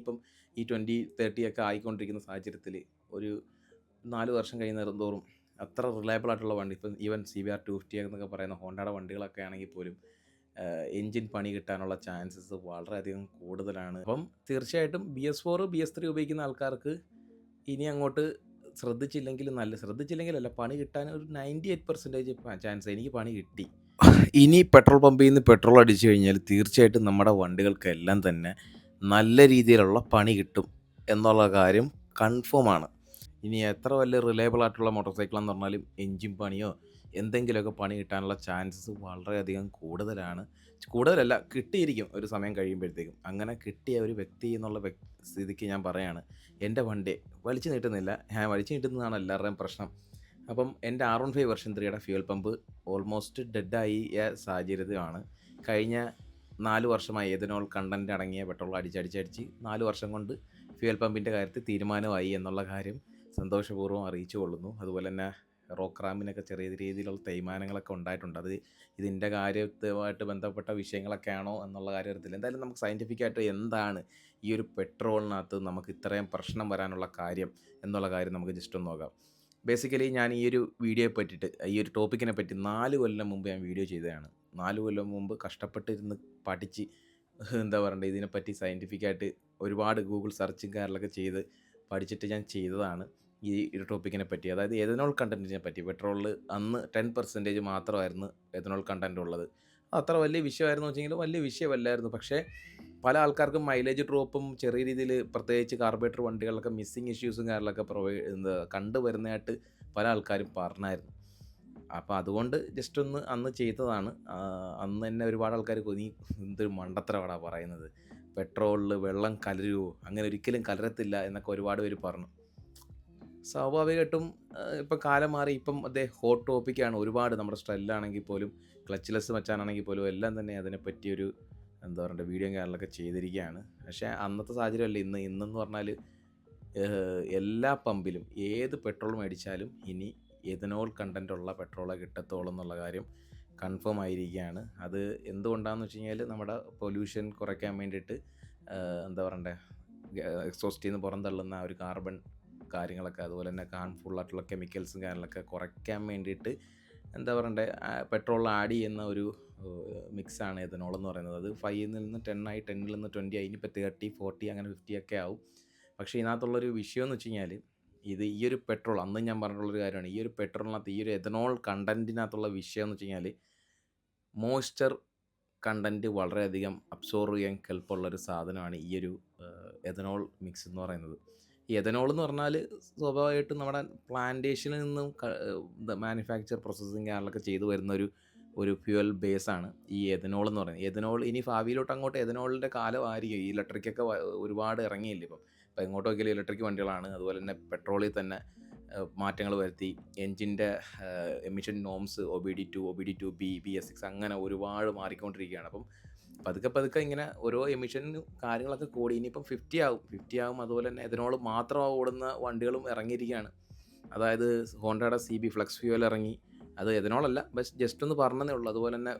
ഇപ്പം ഈ twenty thirty ഒക്കെ ആയിക്കൊണ്ടിരിക്കുന്ന സാഹചര്യത്തിൽ ഒരു നാല് വർഷം കഴിയുന്ന തോറും അത്ര റിലയബിൾ ആയിട്ടുള്ള വണ്ടി ഇപ്പം even C B R two fifty എന്നൊക്കെ പറയുന്ന ഹോണ്ടയുടെ വണ്ടികളൊക്കെ ആണെങ്കിൽ പോലും എൻജിൻ പണി കിട്ടാനുള്ള ചാൻസസ് വളരെയധികം കൂടുതലാണ്. അപ്പം തീർച്ചയായിട്ടും B S four B S three ഉപയോഗിക്കുന്ന ആൾക്കാർക്ക് ഇനി അങ്ങോട്ട് ശ്രദ്ധിച്ചില്ലെങ്കിൽ നല്ല ശ്രദ്ധിച്ചില്ലെങ്കിലല്ല പണി കിട്ടാൻ ഒരു നയന്റി എയ്റ്റ് പെർസെന്റേജ് ചാൻസ് എനിക്ക് പണി കിട്ടി. ഇനി പെട്രോൾ പമ്പിൽ നിന്ന് പെട്രോൾ അടിച്ചു കഴിഞ്ഞാൽ തീർച്ചയായിട്ടും നമ്മുടെ വണ്ടികൾക്കെല്ലാം തന്നെ നല്ല രീതിയിലുള്ള പണി കിട്ടും എന്നുള്ള കാര്യം കൺഫേം ആണ്. ഇനി എത്ര വലിയ റിലയബിൾ ആയിട്ടുള്ള മോട്ടോർ സൈക്കിളെന്ന് പറഞ്ഞാലും എൻജിൻ പണിയോ എന്തെങ്കിലുമൊക്കെ പണി കിട്ടാനുള്ള ചാൻസസ് വളരെയധികം കൂടുതലാണ്. കൂടുതലല്ല കിട്ടിയിരിക്കും ഒരു സമയം കഴിയുമ്പോഴത്തേക്കും. അങ്ങനെ കിട്ടിയ ഒരു വ്യക്തി എന്നുള്ള സ്ഥിതിക്ക് ഞാൻ പറയാണ് എന്റെ വണ്ടി വലിച്ചു നീട്ടുന്നില്ല. ഞാൻ വലിച്ചു നീട്ടുന്നതാണ് എല്ലാവരുടെയും പ്രശ്നം. അപ്പം എന്റെ ആർ വൺ ഫൈവ് വെർഷൻ ത്രീയുടെ ഫ്യൂൽ പമ്പ് ഓൾമോസ്റ്റ് ഡെഡായി സാഹചര്യത്തിലാണ്. കഴിഞ്ഞ നാല് വർഷമായി എഥനോൾ കണ്ടന്റ് അടങ്ങിയ പെട്രോൾ അടിച്ചടിച്ചടിച്ച് നാല് വർഷം കൊണ്ട് ഫ്യൂൽ പമ്പിന്റെ കാര്യത്തിൽ തീരുമാനമായി എന്നുള്ള കാര്യം സന്തോഷപൂർവം അറിയിച്ചു കൊള്ളുന്നു. അതുപോലെ തന്നെ റോക്രാമിനൊക്കെ ചെറിയ രീതിയിലുള്ള തേയ്മാനങ്ങളൊക്കെ ഉണ്ടായിട്ടുണ്ട്. അത് ഇതിന്റെ കാര്യവുമായിട്ട് ബന്ധപ്പെട്ട വിഷയങ്ങളൊക്കെയാണോ എന്നുള്ള കാര്യത്തിൽ എന്തായാലും നമുക്ക് സയന്റിഫിക്കായിട്ട് എന്താണ് ഈ ഒരു പെട്രോളിനകത്ത് നമുക്ക് ഇത്രയും പ്രശ്നം വരാനുള്ള കാര്യം എന്നുള്ള കാര്യം നമുക്ക് ജസ്റ്റ് ഒന്ന് നോക്കാം. ബേസിക്കലി ഞാൻ ഈ ഒരു വീഡിയോയെ പറ്റിയിട്ട് ഈ ഒരു ടോപ്പിക്കിനെ പറ്റി നാല് കൊല്ലം മുമ്പ് ഞാൻ വീഡിയോ ചെയ്തതാണ്. നാല് കൊല്ലം മുമ്പ് കഷ്ടപ്പെട്ടിരുന്ന് പഠിച്ച് എന്താ പറയണ്ടത് ഇതിനെപ്പറ്റി സയന്റിഫിക്കായിട്ട് ഒരുപാട് ഗൂഗിൾ സെർച്ചും കാര്യങ്ങളൊക്കെ ചെയ്ത് പഠിച്ചിട്ട് ഞാൻ ചെയ്തതാണ് ഈ ഒരു ടോപ്പിക്കിനെ പറ്റി അതായത് എഥനോൾ കണ്ടന്റിനെ പറ്റി. പെട്രോളിൽ അന്ന് ടെൻ പെർസെന്റേജ് മാത്രമായിരുന്നു എഥനോൾ കണ്ടന്റ് ഉള്ളത്. അത്ര വലിയ വിഷയമായിരുന്നു വെച്ചെങ്കിൽ വലിയ വിഷയമല്ലായിരുന്നു. പക്ഷേ പല ആൾക്കാർക്കും മൈലേജ് ഡ്രോപ്പും ചെറിയ രീതിയിൽ പ്രത്യേകിച്ച് കാർബറേറ്റർ വണ്ടികളിലൊക്കെ മിസ്സിങ് ഇഷ്യൂസും കാര്യങ്ങളൊക്കെ പ്രൊവൈഡ് എന്താ കണ്ടുവരുന്നതായിട്ട് പല ആൾക്കാരും പറഞ്ഞായിരുന്നു. അപ്പോൾ അതുകൊണ്ട് ജസ്റ്റ് ഒന്ന് അന്ന് ചെയ്തതാണ്. അന്ന് തന്നെ ഒരുപാട് ആൾക്കാർ നീ എന്തൊരു മണ്ടത്തരവാടാ പറയുന്നത്? പെട്രോളിൽ വെള്ളം കലരുമോ അങ്ങനെ ഒരിക്കലും കലരത്തില്ല എന്നൊക്കെ ഒരുപാട് പേര് പറഞ്ഞു. സ്വാഭാവികമായിട്ടും ഇപ്പം കാലം മാറി. ഇപ്പം അതേ ഹോട്ട് ടോപ്പിക്കാണ്. ഒരുപാട് നമ്മുടെ സ്ട്രെല്ലാണെങ്കിൽ പോലും ക്ലച്ച്ലെസ് മച്ചാനാണെങ്കിൽ പോലും എല്ലാം തന്നെ അതിനെപ്പറ്റിയൊരു എന്താ പറയുക വീഡിയോ കാര്യങ്ങളൊക്കെ ചെയ്തിരിക്കുകയാണ് പക്ഷേ അന്നത്തെ സാഹചര്യമല്ല. ഇന്ന് ഇന്നെന്ന് പറഞ്ഞാൽ എല്ലാ പമ്പിലും ഏത് പെട്രോൾ മേടിച്ചാലും ഇനി എഥനോൾ കണ്ടന്റുള്ള പെട്രോളെ കിട്ടത്തുള്ളൂ എന്നുള്ള കാര്യം കൺഫേം ആയിരിക്കുകയാണ്. അത് എന്തുകൊണ്ടാണെന്ന് വെച്ച് കഴിഞ്ഞാൽ നമ്മുടെ പൊല്യൂഷൻ കുറയ്ക്കാൻ വേണ്ടിയിട്ട് എന്താ പറയണ്ടേ എക്സോസ്റ്റിൽ നിന്ന് പുറന്തള്ളുന്ന ഒരു കാർബൺ കാര്യങ്ങളൊക്കെ അതുപോലെ തന്നെ ഹാർംഫുൾ ആയിട്ടുള്ള കെമിക്കൽസും കാര്യങ്ങളൊക്കെ കുറയ്ക്കാൻ വേണ്ടിയിട്ട് എന്താ പറയണ്ടേ പെട്രോൾ ആഡ് ചെയ്യുന്ന ഒരു മിക്സാണ് എഥനോൾ എന്ന് പറയുന്നത്. അത് ഫൈവിൽ നിന്ന് ആയി ടെന്നിൽ നിന്ന് ട്വന്റി ആയി ഇനിയിപ്പോൾ തേർട്ടി ഫോർട്ടി അങ്ങനെ ഫിഫ്റ്റി ഒക്കെ ആവും. പക്ഷേ ഇതിനകത്തുള്ളൊരു വിഷയം എന്ന് വെച്ച് കഴിഞ്ഞാൽ ഇത് ഈ ഒരു പെട്രോൾ അന്ന് ഞാൻ പറഞ്ഞിട്ടുള്ളൊരു കാര്യമാണ്. ഈ ഒരു പെട്രോളിനകത്ത് ഈ ഒരു എഥനോൾ കണ്ടന്റിനകത്തുള്ള വിഷയം എന്ന് വെച്ച് കഴിഞ്ഞാൽ മോയ്സ്ചർ കണ്ടന്റ് വളരെയധികം അബ്സോർവ് ചെയ്യാൻ കെൽപ്പുള്ളൊരു സാധനമാണ് ഈ ഒരു എഥനോൾ മിക്സ് എന്ന് പറയുന്നത്. ഈ എഥനോൾ എന്ന് പറഞ്ഞാൽ സ്വാഭാവികമായിട്ടും നമ്മുടെ പ്ലാന്റേഷനിൽ നിന്നും മാനുഫാക്ചർ പ്രോസസ്സിങ് കാര്യങ്ങളൊക്കെ ചെയ്തു വരുന്ന ഒരു ഒരു ഫ്യൂവൽ ബേസാണ് ഈ എഥനോൾ എന്ന് പറയുന്നത്. എഥനോൾ ഇനി ഭാവിയിലോട്ട് അങ്ങോട്ട് എഥനോളിന്റെ കാലമായിരിക്കും. ഈ ഇലക്ട്രിക്കൊക്കെ ഒരുപാട് ഇറങ്ങിയില്ല ഇപ്പം. ഇപ്പം എങ്ങോട്ട് നോക്കിയാലും ഇലക്ട്രിക് വണ്ടികളാണ്. അതുപോലെ തന്നെ പെട്രോളിൽ തന്നെ മാറ്റങ്ങൾ വരുത്തി. എൻജിന്റെ emission norms O B D two O B D two B B S six അങ്ങനെ ഒരുപാട് മാറിക്കൊണ്ടിരിക്കുകയാണ്. അപ്പം പതുക്കെ പതുക്കെ ഇങ്ങനെ ഓരോ എമിഷൻ കാര്യങ്ങളൊക്കെ കൂടി. ഇനിയിപ്പം ഫിഫ്റ്റി ആകും ഫിഫ്റ്റി ആകും അതുപോലെ തന്നെ ഇതിനോട് മാത്രം ഓടുന്ന വണ്ടികളും ഇറങ്ങിയിരിക്കുകയാണ്. അതായത് ഹോണ്ടയുടെ സി ബി ഫ്ലെക്സ് ഫ്യൂവൽ ഇറങ്ങി. അത് ഇതിനോളല്ല ബസ് ജസ്റ്റ് ഒന്ന് പറഞ്ഞതേ ഉള്ളൂ. അതുപോലെ തന്നെ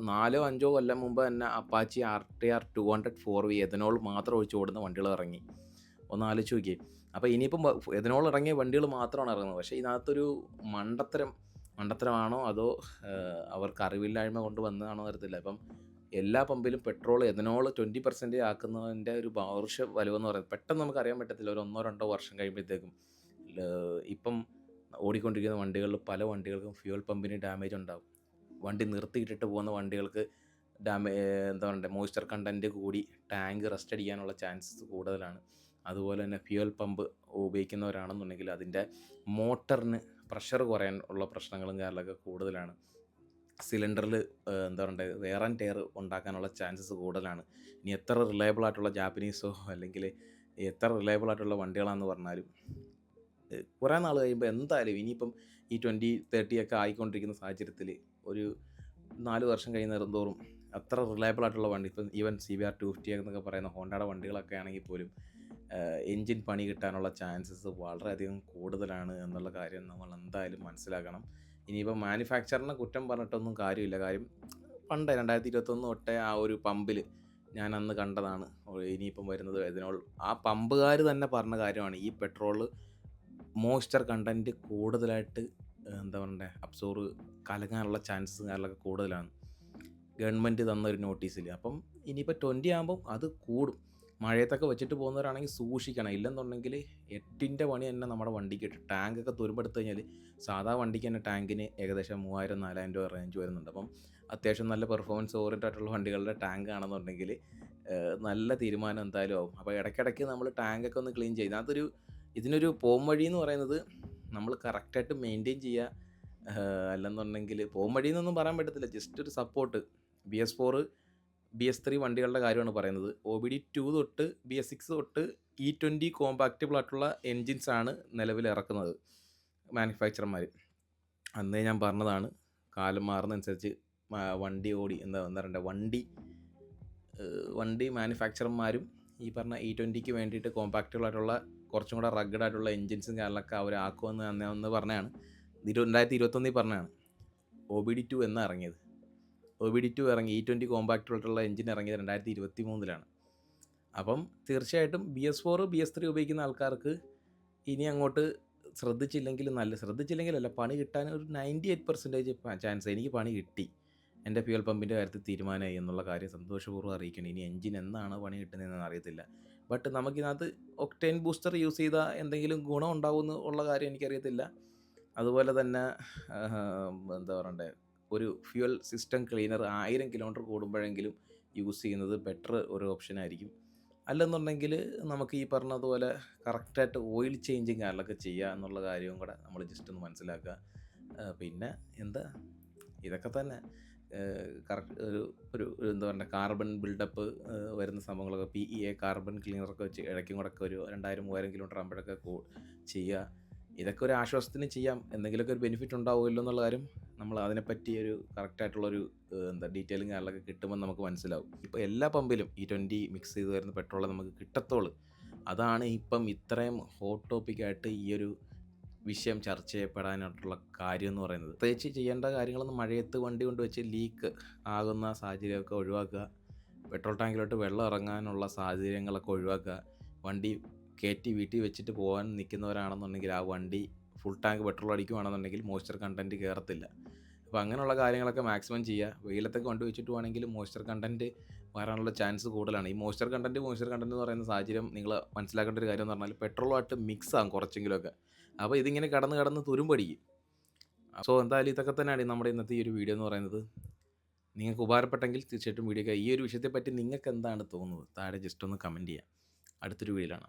നാലോ അഞ്ചോ കൊല്ലം മുമ്പ് തന്നെ Apache R T R two hundred four V ethanol മാത്രം ഒഴിച്ച് ഓടുന്ന വണ്ടികൾ ഇറങ്ങി. ഒന്ന് ആലോചിച്ച് നോക്കിയേ. അപ്പോൾ ഇനിയിപ്പം എഥനോൾ ഇറങ്ങിയ വണ്ടികൾ മാത്രമാണ് ഇറങ്ങുന്നത്. പക്ഷേ ഇതിനകത്തൊരു മണ്ടത്തരം മണ്ടത്തരമാണോ അതോ അവർക്ക് അറിവില്ലായ്മ കൊണ്ട് വന്നതാണോ അറിയത്തില്ല. അപ്പം എല്ലാ പമ്പിലും പെട്രോൾ എഥനോൾ ട്വന്റി പെർസെന്റേജ് ആക്കുന്നതിന്റെ ഒരു വർഷ വലുവെന്ന് പറയുന്നത് പെട്ടെന്ന് നമുക്ക് അറിയാൻ പറ്റത്തില്ല. ഒരു ഒന്നോ രണ്ടോ വർഷം കഴിയുമ്പോഴത്തേക്കും ഇപ്പം ഓടിക്കൊണ്ടിരിക്കുന്ന വണ്ടികളിൽ പല വണ്ടികൾക്കും ഫ്യൂൽ പമ്പിന് ഡാമേജ് ഉണ്ടാവും. വണ്ടി നിർത്തിയിട്ടിട്ട് പോകുന്ന വണ്ടികൾക്ക് ഡാമേ എന്താ പറയുക മോയ്സ്ചർ കണ്ടന്റ് കൂടി ടാങ്ക് റെസ്റ്റ് അടിക്കാനുള്ള ചാൻസസ് കൂടുതലാണ്. അതുപോലെ തന്നെ ഫ്യൂൽ പമ്പ് ഉപയോഗിക്കുന്നവരാണെന്നുണ്ടെങ്കിൽ അതിന്റെ മോട്ടറിന് പ്രഷർ കുറയാൻ ഉള്ള പ്രശ്നങ്ങളും കാര്യങ്ങളൊക്കെ കൂടുതലാണ്. സിലിണ്ടറിൽ എന്താ പറയണ്ടേ വേർ ആൻഡ് ടയർ ഉണ്ടാക്കാനുള്ള ചാൻസസ് കൂടുതലാണ്. ഇനി എത്ര റിലയബിൾ ആയിട്ടുള്ള ജാപ്പനീസോ അല്ലെങ്കിൽ എത്ര റിലയബിൾ ആയിട്ടുള്ള വണ്ടികളാണെന്ന് പറഞ്ഞാലും കുറേ നാൾ കഴിയുമ്പോൾ എന്തായാലും ഇനിയിപ്പം ഈ ട്വന്റി തേർട്ടി ഒക്കെ ആയിക്കൊണ്ടിരിക്കുന്ന സാഹചര്യത്തിൽ ഒരു നാല് വർഷം കഴിയുന്നേരം തോറും അത്ര റിലയബിൾ ആയിട്ടുള്ള വണ്ടി. ഇപ്പം even C B R two fifty എന്നൊക്കെ പറയുന്ന ഹോണ്ടയുടെ വണ്ടികളൊക്കെ ആണെങ്കിൽ പോലും എൻജിൻ പണി കിട്ടാനുള്ള ചാൻസസ് വളരെയധികം കൂടുതലാണ് എന്നുള്ള കാര്യം നമ്മൾ എന്തായാലും മനസ്സിലാക്കണം. ഇനിയിപ്പോൾ മാനുഫാക്ചറിനെ കുറ്റം പറഞ്ഞിട്ടൊന്നും കാര്യമില്ല. കാര്യം പണ്ട് രണ്ടായിരത്തി ഇരുപത്തൊന്ന് തൊട്ടേ ആ ഒരു പമ്പിൽ ഞാൻ അന്ന് കണ്ടതാണ്. ഇനിയിപ്പം വരുന്നത് ഇതിനോൾ ആ പമ്പുകാർ തന്നെ പറഞ്ഞ കാര്യമാണ് ഈ പെട്രോൾ മോയ്സ്ചർ കണ്ടന്റ് കൂടുതലായിട്ട് എന്താ പറയണ്ടേ അബ്സോർവ് കലങ്ങാനുള്ള ചാൻസസ് കാര്യങ്ങളൊക്കെ കൂടുതലാണ്. ഗവൺമെന്റ് തന്നൊരു നോട്ടീസിൽ അപ്പം ഇനിയിപ്പോൾ ട്വന്റി ആകുമ്പം അത് കൂടും. മഴയത്തൊക്കെ വെച്ചിട്ട് പോകുന്നവരാണെങ്കിൽ സൂക്ഷിക്കണം. ഇല്ലെന്നുണ്ടെങ്കിൽ എട്ടിന്റെ പണി തന്നെ നമ്മുടെ വണ്ടിക്ക് ഇട്ട് ടാങ്കൊക്കെ തുരുമ്പെടുത്ത് കഴിഞ്ഞാൽ സാധാ വണ്ടിക്ക് തന്നെ ടാങ്കിന് ഏകദേശം മൂവായിരം നാലായിരം രൂപ റേഞ്ച് വരുന്നുണ്ട്. അപ്പം അത്യാവശ്യം നല്ല പെർഫോമൻസ് ഓറിയന്റഡ് ആയിട്ടുള്ള വണ്ടികളുടെ ടാങ്ക് ആണെന്നുണ്ടെങ്കിൽ നല്ല തീരുമാനം എന്തായാലും ആവും. അപ്പോൾ ഇടയ്ക്കിടയ്ക്ക് നമ്മൾ ടാങ്കൊക്കെ ഒന്ന് ക്ലീൻ ചെയ്യുന്നത് അതൊരു ഇതിനൊരു പോം വഴി എന്ന് പറയുന്നത് നമ്മൾ കറക്റ്റായിട്ട് മെയിന്റെയിൻ ചെയ്യുക അല്ലെന്നുണ്ടെങ്കിൽ പോം വഴി എന്നൊന്നും പറയാൻ പറ്റത്തില്ല. ജസ്റ്റ് ഒരു support B S four B S three വണ്ടികളുടെ കാര്യമാണ് പറയുന്നത്. ഒ ബി ഡി ടു തൊട്ട് ബി എസ് സിക്സ് തൊട്ട് ഇ ട്വന്റി കോമ്പാക്റ്റബിൾ ആയിട്ടുള്ള എൻജിൻസ് ആണ് നിലവിൽ ഇറക്കുന്നത് മാനുഫാക്ചർമാർ അന്നേ ഞാൻ പറഞ്ഞതാണ് കാലം മാറുന്നതനുസരിച്ച് വണ്ടി ഓടി എന്താ എന്താ പറയണ്ടേ വണ്ടി വണ്ടി മാനുഫാക്ചർമാരും ഈ പറഞ്ഞ ഇ ട്വന്റിക്ക് വേണ്ടിയിട്ട് കോമ്പാക്റ്റബിൾ ആയിട്ടുള്ള കുറച്ചും കൂടെ റഗ്ഗഡ് ആയിട്ടുള്ള എൻജിൻസും കാര്യങ്ങളൊക്കെ അവർ ആക്കുമെന്ന് തന്നെ ഒന്ന് പറഞ്ഞതാണ്. ഇരു രണ്ടായിരത്തി ഇരുപത്തൊന്നിൽ പറഞ്ഞതാണ്. ഒ ബി ഡി ടു എന്നാണ് ഇറങ്ങിയത്. ഒ ബി ഡി ടു ഇറങ്ങി ഇ ട്വന്റി കോമ്പാക്റ്റ് ആയിട്ടുള്ള എഞ്ചിൻ ഇറങ്ങിയത് രണ്ടായിരത്തി ഇരുപത്തി മൂന്നിലാണ് അപ്പം തീർച്ചയായിട്ടും B S four B S three ഉപയോഗിക്കുന്ന ആൾക്കാർക്ക് ഇനി അങ്ങോട്ട് ശ്രദ്ധിച്ചില്ലെങ്കിൽ നല്ല ശ്രദ്ധിച്ചില്ലെങ്കിലല്ല പണി കിട്ടാൻ ഒരു നയന്റി എയ്റ്റ് പെർസെന്റേജ് ചാൻസ് എനിക്ക് പണി കിട്ടി. എന്റെ ഫ്യൂൽ പമ്പിന്റെ കാര്യത്തിൽ തീരുമാനമായി എന്നുള്ള കാര്യം സന്തോഷപൂർവം അറിയിക്കണം. ഇനി എഞ്ചിൻ എന്നാണ് പണി കിട്ടുന്നതെന്ന് അറിയത്തില്ല. ബട്ട് നമുക്കിതിനകത്ത് ഒക്ടൈൻ ബൂസ്റ്റർ യൂസ് ചെയ്ത എന്തെങ്കിലും ഗുണം ഉണ്ടാവുമെന്ന് ഉള്ള കാര്യം എനിക്കറിയത്തില്ല. അതുപോലെ തന്നെ എന്താ പറയണ്ടേ ഒരു ഫ്യൂൽ സിസ്റ്റം ക്ലീനർ ആയിരം കിലോമീറ്റർ കൂടുമ്പോഴെങ്കിലും യൂസ് ചെയ്യുന്നത് ബെറ്റർ ഒരു ഓപ്ഷൻ ആയിരിക്കും. അല്ലെന്നുണ്ടെങ്കിൽ നമുക്ക് ഈ പറഞ്ഞതുപോലെ കറക്റ്റായിട്ട് ഓയിൽ ചേഞ്ചിങ് കാര്യങ്ങളൊക്കെ ചെയ്യുക എന്നുള്ള കാര്യവും കൂടെ നമ്മൾ ജസ്റ്റ് ഒന്ന് മനസ്സിലാക്കുക. പിന്നെ എന്താ? ഇതൊക്കെ തന്നെ. കറക്റ്റ് ഒരു ഒരു എന്താ പറയുക കാർബൺ ബിൽഡപ്പ് വരുന്ന സംഭവങ്ങളൊക്കെ പി ഇ എ കാർബൺ ക്ലീനറൊക്കെ വെച്ച് ഇടയ്ക്കും കൂടെ ഒരു രണ്ടായിരം മൂവായിരം കിലോമീറ്റർ ആകുമ്പോഴൊക്കെ ചെയ്യുക. ഇതൊക്കെ ഒരു ആശ്വാസത്തിന് ചെയ്യാം. എന്തെങ്കിലുമൊക്കെ ഒരു ബെനിഫിറ്റ് ഉണ്ടാവുമല്ലോ എന്നുള്ള കാര്യം നമ്മൾ അതിനെപ്പറ്റി ഒരു കറക്റ്റായിട്ടുള്ളൊരു എന്താ ഡീറ്റെയിലും കാര്യങ്ങളൊക്കെ കിട്ടുമ്പോൾ നമുക്ക് മനസ്സിലാവും. ഇപ്പോൾ എല്ലാ പമ്പിലും ഈ ട്വന്റി മിക്സ് ചെയ്ത് വരുന്ന പെട്രോൾ നമുക്ക് കിട്ടത്തോളൂ. അതാണ് ഇപ്പം ഇത്രയും ഹോട്ട് ടോപ്പിക്കായിട്ട് ഈ ഒരു വിഷയം ചർച്ച ചെയ്യപ്പെടാനായിട്ടുള്ള കാര്യം എന്ന് പറയുന്നത്. പ്രത്യേകിച്ച് ചെയ്യേണ്ട കാര്യങ്ങളൊന്നും മഴയത്ത് വണ്ടി കൊണ്ട് വെച്ച് ലീക്ക് ആകുന്ന സാഹചര്യമൊക്കെ ഒഴിവാക്കുക. പെട്രോൾ ടാങ്കിലോട്ട് വെള്ളം ഇറങ്ങാനുള്ള സാഹചര്യങ്ങളൊക്കെ ഒഴിവാക്കുക. വണ്ടി കയറ്റി വീട്ടിൽ വെച്ചിട്ട് പോകാൻ നിൽക്കുന്നവരാണെന്നുണ്ടെങ്കിൽ ആ വണ്ടി ഫുൾ ടാങ്ക് പെട്രോൾ അടിക്കുവാണെന്നുണ്ടെങ്കിൽ മോയ്സ്ചർ കണ്ടന്റ് കയറത്തില്ല അപ്പോൾ അങ്ങനെയുള്ള കാര്യങ്ങളൊക്കെ മാക്സിമം ചെയ്യുക. വെയിലത്തൊക്കെ കൊണ്ടുവച്ചിട്ട് വേണമെങ്കിൽ മോയ്സ്ചർ കണ്ടന്റ് വരാനുള്ള ചാൻസ് കൂടുതലാണ്. ഈ മോയ്സ്ചർ കണ്ടന്റ് മോയ്സ്ചർ കണ്ടന്റ് എന്ന് പറയുന്ന സാഹചര്യം നിങ്ങൾ മനസ്സിലാക്കേണ്ട ഒരു കാര്യം എന്ന് പറഞ്ഞാൽ പെട്രോളുമായിട്ട് മിക്സ് ആകും കുറച്ചെങ്കിലുമൊക്കെ. അപ്പോൾ ഇതിങ്ങനെ കടന്ന് കടന്ന് തുരുമ്പടിക്കും. സോ എന്തായാലും ഇതൊക്കെ തന്നെയാണ് നമ്മുടെ ഇന്നത്തെ ഈ ഒരു വീഡിയോ എന്ന് പറയുന്നത്. നിങ്ങൾക്ക് ഉപകാരപ്പെട്ടെങ്കിൽ തീർച്ചയായിട്ടും വീഡിയോ ഈ ഒരു വിഷയത്തെപ്പറ്റി നിങ്ങൾക്ക് എന്താണ് തോന്നുന്നത്? താഴെ ജസ്റ്റ് ഒന്ന് കമന്റ് ചെയ്യാം. അടുത്തൊരു വീഡിയോയിലാണ്